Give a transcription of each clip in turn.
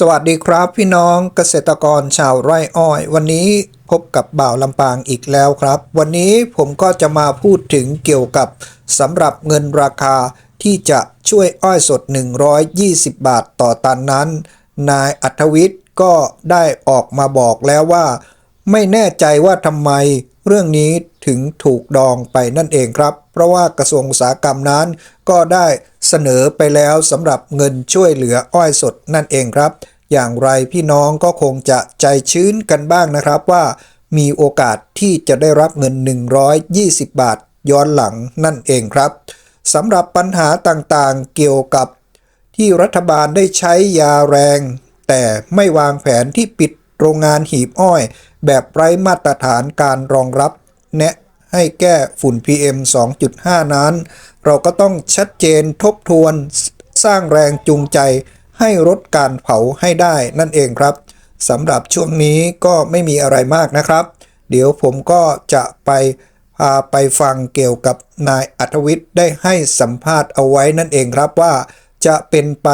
สวัสดีครับพี่น้องเกษตรกรชาวไร่อ้อย วันนี้พบกับบ่าวลำปางอีกแล้วครับ วันนี้ผมก็จะมาพูดถึงเกี่ยวกับสำหรับเงินราคาที่จะช่วยอ้อยสด 120 บาทต่อตันนั้น นายอัธวิทย์ก็ได้ออกมาบอกแล้วว่า ไม่แน่ใจว่าทำไมเรื่องนี้ถึงถูกดองไปนั่นเองครับ ราะว่ากระทรวงอุตสาหกรรมนั้น ก็ได้เสนอไปแล้วสำหรับเงินช่วยเหลืออ้อยสดนั่นเองครับ อย่างไรพี่น้องก็คงจะใจชื้นกันบ้างนะครับว่า มีโอกาสที่จะได้รับเงิน 120 บาทย้อนหลังนั่นเองครับสำหรับปัญหาต่างๆเกี่ยวกับที่รัฐบาลได้ใช้ยาแรง แต่ไม่วางแผนที่ปิดโรงงานหีบอ้อย แบบไร้มาตรฐานการรองรับ แนะ ให้แก้ฝุ่น PM 2.5 นั้น เราก็ต้องชัดเจนทบทวนสร้างแรงจูงใจให้ลดการเผาให้ได้นั่นเองครับสำหรับช่วงนี้ก็ไม่มีอะไรมากนะครับ เดี๋ยวผมก็จะไปพาไปฟังเกี่ยวกับนายอัธวิทย์ได้ให้สัมภาษณ์เอาไว้นั่นเองครับว่าจะเป็นไป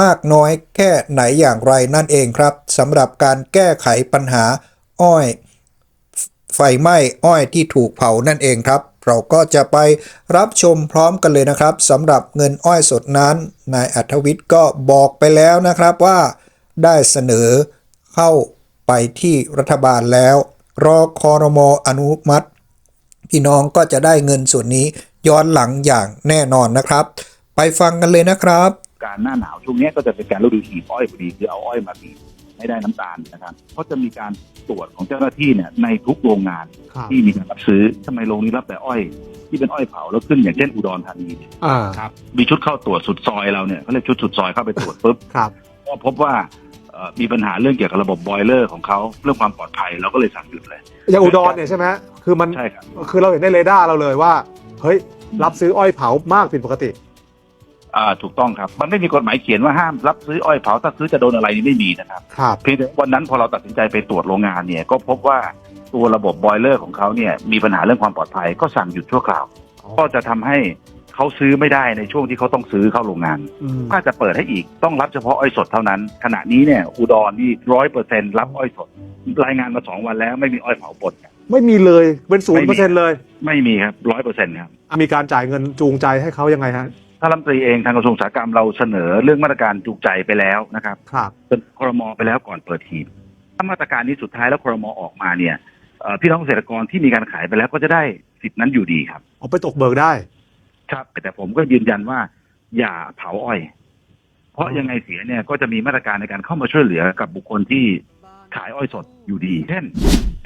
มากน้อยแค่ไหนอย่างไรนั่นเองครับสำหรับการแก้ไขปัญหาอ้อย ไฟไหม้อ้อยที่ถูกเผานั่นเองครับ เราก็จะไปรับชมพร้อมกันเลยนะครับสำหรับเงินอ้อยสดนั้น นายอัธวิทย์ก็บอกไปแล้วนะครับว่า ได้เสนอเข้าไปที่รัฐบาลแล้ว รอคอรมออนุมัติพี่น้องก็จะได้เงินส่วนนี้ย้อนหลังอย่างแน่นอนนะครับ ไปฟังกันเลยนะครับ การหน้าหนาวช่วงนี้ก็จะเป็นการฤดูหีบอ้อยพอดีคือเอาอ้อยมาบีบ ให้ได้น้ำตาลนะครับเพราะจะมีการตรวจของเจ้าหน้าที่เนี่ยในทุกโรงงานครับที่มีการรับซื้อทำไมโรงนี้รับแต่อ้อยที่เป็นอ้อยเผาแล้วขึ้นอย่างเช่นอุดรธานีเนี่ยอ่าครับมีชุดเข้าตรวจสุดซอยเราเนี่ยเขาเรียกชุดสุดซอยเข้าไปตรวจปุ๊บครับก็พบว่าเอ่อมีปัญหาเรื่องเกี่ยวกับระบบบอยเลอร์ของเขาเรื่องความปลอดภัยเราก็เลยสั่งหยุดเลย อย่างอุดรเนี่ยใช่ไหมคือมันใช่ครับคือเราเห็นในเรดาร์เราเลยว่า เฮ้ยรับซื้ออ้อยเผามากผิดปกติ อ่าถูกต้องครับ มันไม่มีกฎหมายเขียนว่าห้ามรับซื้ออ้อยเผาถ้าซื้อจะโดนอะไรนี่ไม่มีนะครับครับ เพียงแต่วันนั้นพอเราตัดสินใจไปตรวจโรงงานเนี่ยก็พบว่าตัวระบบบอยเลอร์ของเขาเนี่ยมีปัญหาเรื่องความปลอดภัยก็สั่งหยุดชั่วคราวก็จะทำให้เขาซื้อไม่ได้ในช่วงที่เขาต้องซื้อเข้าโรงงาน อืมถ้าจะเปิดให้อีกต้องรับเฉพาะอ้อยสดเท่านั้น ขณะนี้เนี่ยอุดรนี่ร้อยเปอร์เซ็นรับอ้อยสด รายงานมาสองวันแล้วไม่มีอ้อยเผาปนครับ ไม่มีเลยเป็นศูนย์เปอร์เซ็นต์เลย ไม่มีครับร้อยเปอร์เซ็นต์ครับอะมีการจ่ายเงินจูงใจให้เขายังไงฮะ ถ้ารัฐมนตรีเองทางกระทรวงอุตสาหกรรมเราเสนอเรื่องมาตรการจูงใจไปแล้วนะครับครับเป็นครมไปแล้วก่อนเปิดหีบถ้ามาตรการนี้สุดท้ายแล้วครมออกมาเนี่ยเอ่อพี่น้องเกษตรกรที่มีการขายไปแล้วก็จะได้สิทธินั้นอยู่ดีครับ เอาไปตกเบิกได้ ครับ แต่ผมก็ยืนยันว่า อย่าเผาอ้อย เพราะยังไงเสียเนี่ยก็จะมีมาตรการในการเข้ามาช่วยเหลือกับบุคคลที่ขายอ้อยสดอยู่ดี เช่น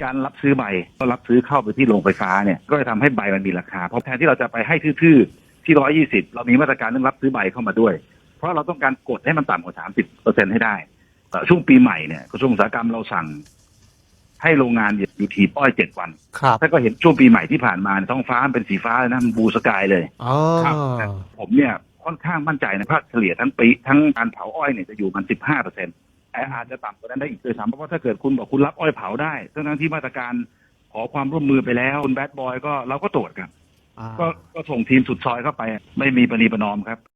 การรับซื้อใบก็รับซื้อเข้าไปที่โรงไฟฟ้าเนี่ย ก็จะทำให้ใบมันมีราคาเพราะแทนที่เราจะไปให้ทื่อๆ ที่ร้อยี่สิบเรามีมาตรการเรื่องรับซื้อใบเข้ามาด้วย เพราะเราต้องการกดให้มันต่ำกว่าสามสิบเปอร์เซ็นให้ได้เอ่อช่วงปีใหม่เนี่ยกระทรวงอุตสาหกรรมเราสั่ง ให้โรงงานอยู่ทีป้อยเจ็ดวันครับถ้าก็เห็นช่วงปีใหม่ที่ผ่านมาเนี่ยท้องฟ้ามันเป็นสีฟ้าเลยนะมันบลูสกายเลยอ๋อครับผมเนี่ยค่อนข้างมั่นใจนะภาคเฉลี่ยทั้งปีทั้งการเผาอ้อยเนี่ยจะอยู่มันสิบห้าเปอร์เซ็นต์แต่อาจจะต่ำกว่านั้นได้อีกเลยซ้ำเพราะว่าถ้าเกิดคุณบอกคุณรับอ้อยเผาได้ทั้งๆที่มาตรการขอความร่วมมือไปแล้วคุณแบดบอยก็เราก็ตรวจกันอ่าก็ ก็ส่งทีมสุดซอยเข้าไปไม่มีปณีประนอมครับ